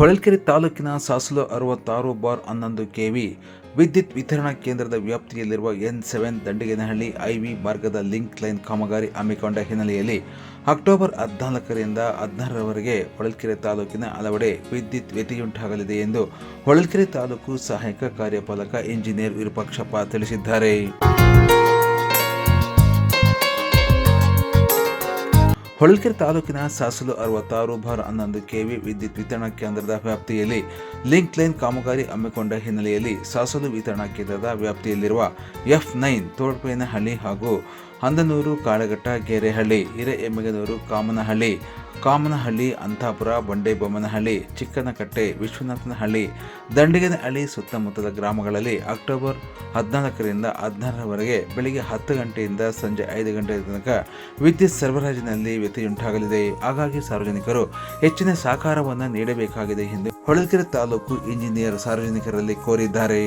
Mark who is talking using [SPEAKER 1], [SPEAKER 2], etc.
[SPEAKER 1] ಹೊಳಲ್ಕೆರೆ ತಾಲೂಕಿನ ಸಾಸಲು ಅರವತ್ತಾರು ಬಾರ್ ಹನ್ನೊಂದು ಕೆವಿ ವಿದ್ಯುತ್ ವಿತರಣಾ ಕೇಂದ್ರದ ವ್ಯಾಪ್ತಿಯಲ್ಲಿರುವ ಎನ್ ಸೆವೆನ್ ದಂಡಿಗೇನಹಳ್ಳಿ ಐವಿ ಮಾರ್ಗದ ಲಿಂಕ್ ಲೈನ್ ಕಾಮಗಾರಿ ಹಮ್ಮಿಕೊಂಡ ಹಿನ್ನೆಲೆಯಲ್ಲಿ ಅಕ್ಟೋಬರ್ ಹದಿನಾಲ್ಕರಿಂದ ಹದಿನಾರರವರೆಗೆ ಹೊಳಲ್ಕೆರೆ ತಾಲೂಕಿನ ಹಲವೆಡೆ ವಿದ್ಯುತ್ ವ್ಯತಿಯುಂಟಾಗಲಿದೆ ಎಂದು ಹೊಳಲ್ಕೆರೆ ತಾಲೂಕು ಸಹಾಯಕ ಕಾರ್ಯಪಾಲಕ ಇಂಜಿನಿಯರ್ ವಿರೂಪಾಕ್ಷಪ್ಪ ತಿಳಿಸಿದ್ದಾರೆ. ಹೊಳಲ್ಕೆರೆ ತಾಲೂಕಿನ ಸಾಸಲು ಅರವತ್ತಾರು ಬಾರ್ ಹನ್ನೊಂದು ಕೆವಿ ವಿದ್ಯುತ್ ವಿತರಣಾ ಕೇಂದ್ರದ ವ್ಯಾಪ್ತಿಯಲ್ಲಿ ಲಿಂಕ್ ಲೈನ್ ಕಾಮಗಾರಿ ಹಮ್ಮಿಕೊಂಡ ಹಿನ್ನೆಲೆಯಲ್ಲಿ ಸಾಸಲು ವಿತರಣಾ ಕೇಂದ್ರದ ವ್ಯಾಪ್ತಿಯಲ್ಲಿರುವ ಎಫ್ ನೈನ್ ತೋಡ್ಪೇನಹಳ್ಳಿ ಹಾಗೂ ಹಂದನೂರು, ಕಾಳಘಟ್ಟ ಗೆರೆಹಳ್ಳಿ ಹಿರೇಎಮ್ಮಿಗನೂರು, ಕಾಮನಹಳ್ಳಿ ಕಾಮನಹಳ್ಳಿ ಅಂತಾಪುರ ಬಂಡೆಬೊಮ್ಮನಹಳ್ಳಿ, ಚಿಕ್ಕನಕಟ್ಟೆ, ವಿಶ್ವನಾಥನಹಳ್ಳಿ, ದಂಡಿಗನಹಳ್ಳಿ ಸುತ್ತಮುತ್ತಲ ಗ್ರಾಮಗಳಲ್ಲಿ ಅಕ್ಟೋಬರ್ ಹದಿನಾಲ್ಕರಿಂದ ಹದಿನಾರರವರೆಗೆ ಬೆಳಗ್ಗೆ ಹತ್ತು ಗಂಟೆಯಿಂದ ಸಂಜೆ ಐದು ಗಂಟೆ ತನಕ ವಿದ್ಯುತ್ ಸರಬರಾಜಿನಲ್ಲಿ ವ್ಯತ್ಯಯುಂಟಾಗಲಿದೆ ಹಾಗಾಗಿ ಸಾರ್ವಜನಿಕರು ಹೆಚ್ಚಿನ ಸಹಕಾರವನ್ನು ನೀಡಬೇಕಾಗಿದೆ ಎಂದು ಹೊಳಲ್ಕೆರೆ ತಾಲೂಕು ಇಂಜಿನಿಯರ್ ಸಾರ್ವಜನಿಕರಲ್ಲಿ ಕೋರಿದ್ದಾರೆ.